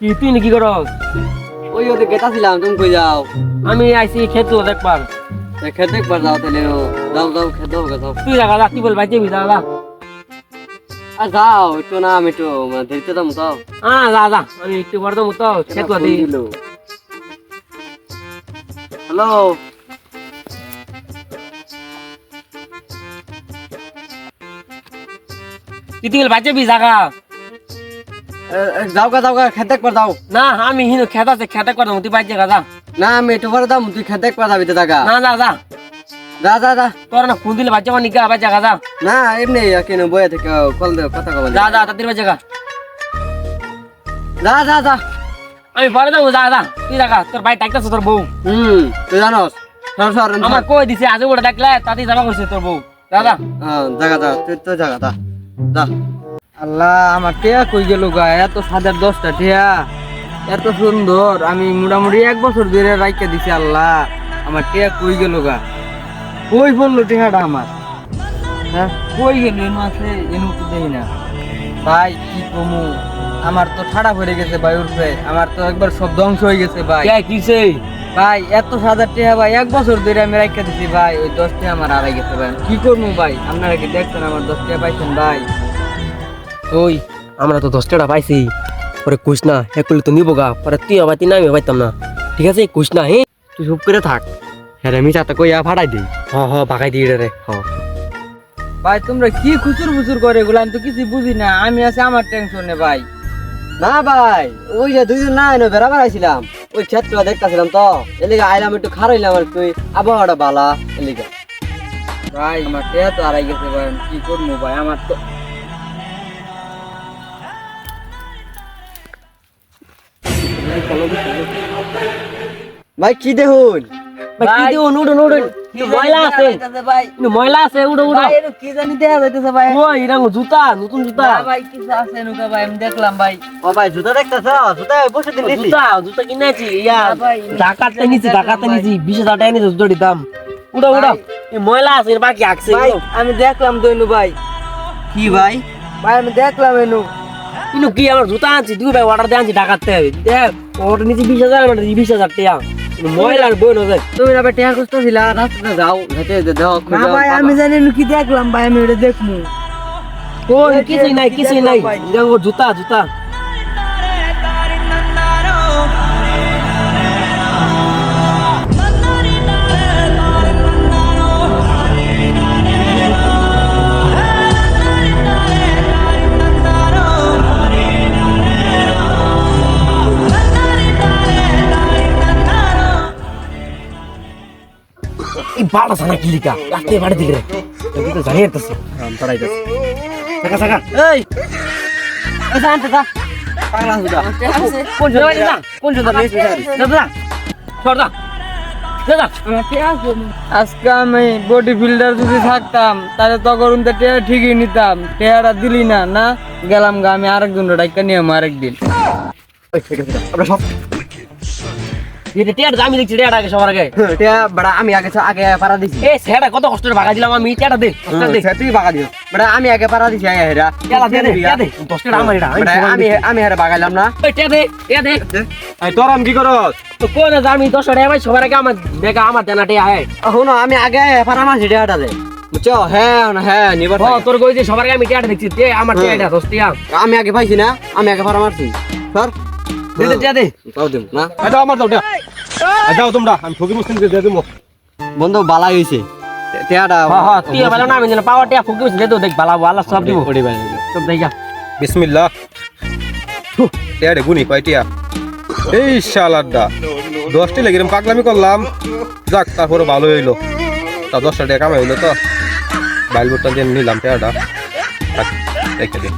কি তুই নাকি কর ওই ওদের গেতাছিলাম তুমি কই যাও? আমি আইছি খেতে দেখবার। তা খেতে একবার যাও তাহলে যাও যাও খেতে হবে যাও তুই দেখা যা কি বল বাইতে যা যা আর যাও একটু না আমি একটু ধরতে দাম তো হ্যাঁ যা যা আমি একটু বড় মতো খেতে দিই হ্যালো? তুই বাইতে বি জাগা। যাও গা যাও গা খেতে একবার যাও। না আমি হিনো খেত আছে খেতে করে তুই বাইতে যা যা। না আমি একটু পরে দাম তুই খেতে একবার যাবি তো টাকা না যা যা। যা যা যা। তোর না ফোন দিলে বাচ্চা মানি গা বাইতে যা যা। না এমনি কেন বয়ে থেকে কল দে কথা কব যা যা তাদের বাইতে যা যা যা যা। আমি পরে যাব যা যা। তুই দেখা তোর ভাই ডাকতেছে তোর বউ। হুম তুই জানোস আমার কই দিছে আজ ওটা দেখলে তাতে যাবা করছে তোর বউ। যা হ্যাঁ জায়গা যা তুই তো জায়গা যা। আল্লাহ আমার টিয়া কই গেল গা? এত সাদের দশটা টিয়া। এত সুন্দর। আমি মোটামুটি এক বছর ধরে রাইখা দিছি আল্লাহ। আমার টিয়া কই গেল গা? কই বলল টিয়াটা আমার? হ্যাঁ কই গেল? এনু আছে এনু তো দেই না। ভাই কি কমু? আমার তো ঠাড়া পড়ে গেছে ভাই উঠবে আমার তো একবার সব ধ্বংস হয়ে গেছে ভাই। কে কিছে ভাই এত সাদা টিয়া ভাই এক বছর ধরে আমি রাইখা দিছি ভাই। ওই দশ টিয়া আমার হারাই গেছে ভাই। কি করব ভাই? আপনারা কি দেখছেন? আমার দশ টিয়া পাইছেন ভাই। ওই আমরা তো দশ টাকা পাইছি। পরে কুস না একলে তো নিবো গা পরে তুই আবার তুই না আমি পাইতাম না। ঠিক আছে কুস না হে? তুই চুপ করে থাক। হ্যাঁ আমি চাতে কইয়া ফাটাই দিই। হ হ বাগাই দিই রে হ। ভাই তোমরা কি খুচুর ফুচুর করে এগুলো? আমি তো কিছু বুঝি না আমি আছি আমার টেনশনে ভাই। না ভাই ওই যে দুইজন না এনে বেড়াবার আইছিলাম ওই ক্ষেত্র দেখতেছিলাম তো। এলিগা আইলাম একটু খারাইলাম আর তুই আবহাওয়াটা বালা এলিগা। ভাই আমার টেয়া তো হারাই গেছে ভাই কি করব ভাই? আমার তো ভাই কি দেখুন? ভাই কি দিও নুডো নুডো ময়লা আছে। ভাই। ময়লা আছে উড়ো উড়ো কি জানি দেখা যাইতেছে ভাই? ওই এরকম জুতা নতুন জুতা। ভাই কিছু আছে নুকা ভাই আমি দেখলাম ভাই। ও ভাই জুতা দেখতেছ? জুতা বসে দিন জুতা জুতা কিনেছি ইয়া ঢাকাতে নিছি ঢাকাতে নিছি বিশ হাজার টাকা নিছি জুতোটির দাম। উড়ো উড়ো এই ময়লা আছে বাকি ভাই আমি দেখলাম দইনু ভাই। কি ভাই? ভাই আমি দেখলাম এনু। কিন্তু কি আমার জুতা আনছি? তুই ভাই অর্ডার দিয়ে আনছি ঢাকাতে দেখ ওটা নিচে বিশ হাজার মানে বিশ হাজার টাকা কিন্তু ময়লার বই নজর তুমি না ভাই টেহা খুঁজতেছিলা? রাস্তাতে যাও হেঁটে দেখো না ভাই আমি জানি কি দেখলাম ভাই আমি ওটা দেখমু। কিছুই নাই কিছুই নাই। জুতা জুতা। এই বাড়া সানা কিলিকা রাতে বাড়ি দিলে তুই তো রাম সাকা সাকা এই পাগলা কোন না কোন দাদা আজকে আমি বডি ফিল্ডার যদি থাকতাম তাহলে তখন তো টেয়া ঠিকই নিতাম টেয়ারা দিলি না না গেলাম গা আমি আরেকজন ডাইকা নিয়ে আরেকদিন আমরা সব এটা টিয়ার দামি দেখছি টিয়ার আগে সবার আগে। টেহা বড় আমি আগে আগে পারা দিছি। এ সেটা কত কষ্ট ভাগা দিলাম আমি। টিয়াটা দে তুই বাগা দিও বড় আমি আগে পারা দিছি আগে হেরা। টিয়াটা দে দে টিয়া দে আমার এটা আমি আমি হেরা না। ওই টিয়া দে টিয়া দে। এই তোর আমি কি করস? তো কোন দামি দশটা টাকা ভাই সবার আগে আমার দেখা আমার দেনা টিয়া হ্যাঁ শুনো আমি আগে পারা মারছি টেহাটা দে। বুঝছ? হ্যাঁ হ্যাঁ নিবার তোর কই যে সবার আগে আমি টিয়াটা দেখছি দে আমার টিয়াটা দশ টিয়া। আমি আগে পাইছি না আমি আগে পারা মারছি। সর দে দে টিয়া দে তাও দিম না? যাও আমার যাও যাও তোমরা আমি ফকির মুসলিমকে দিয়ে দেবো বন্ধু বালাই হইছে। টেহাটা হ্যাঁ হ্যাঁ তুই বলে না আমি যেন পাওয়ার টিয়া ফুকি দে তো দেখ বালা বালা সব দিব। ওড়ি বাই সব দেখা বিসমিল্লাহ। টিয়া রে গুনি কয়টিয়া এই শালাড্ডা। দশটি লেগেরম পাগলামি করলাম। যাক তারপরে ভালো হইল। তা দশটা টাকা কামাই হইল তো। বাইল বোটটা দিয়ে নিলাম টিয়াটা। রেখে দিন